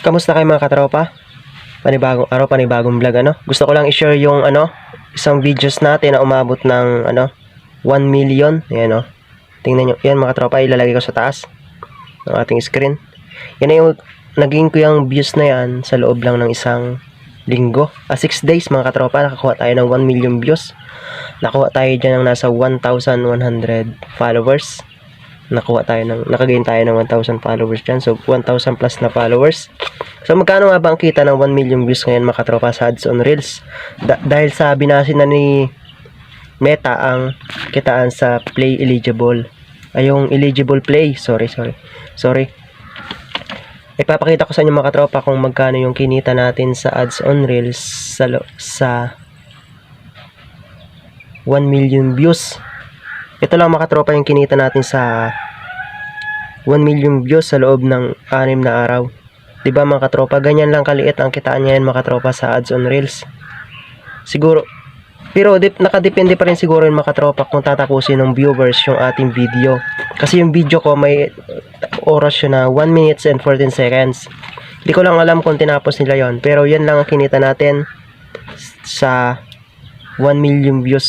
Kamusta kayo mga katropa? Panibagong araw, panibagong vlog ano? Gusto ko lang i-share yung ano, isang videos natin na umabot ng ano, 1 million. Ayan oh. Tingnan nyo. Yan mga katropa, ilalagay ko sa taas ng ating screen. Yan yung naging ko yung views na yan sa loob lang ng isang linggo. Ah, 6 days mga katropa, nakakuha tayo ng 1 million views. Nakuha tayo dyan ng nasa 1,100 followers nakuha tayo ng nakagain tayo ng 1,000 followers dyan. So, 1,000 plus na followers. So, magkano nga ba ang kita ng 1 million views ngayon mga katropa sa ads on Reels? Da- dahil sa binasin na ni Meta ang kitaan sa play eligible. Ay, yung eligible play. Sorry, sorry. Sorry. Ipapakita ko sa inyo mga katropa kung magkano yung kinita natin sa ads on Reels sa, sa 1 million views. Ito lang mga katropa yung kinita natin sa 1 million views sa loob ng 6 na araw. 'Di ba mga katropa, ganyan lang kaliit ang kitaan niya yan mga katropa sa ads on reels. Siguro pero dip, nakadepende pa rin siguro yung mga katropa kung tatapusin ng viewers yung ating video. Kasi yung video ko may oras yun na 1 minutes and 14 seconds. Hindi ko lang alam kung tinapos nila yon Pero yan lang ang kinita natin sa 1 million views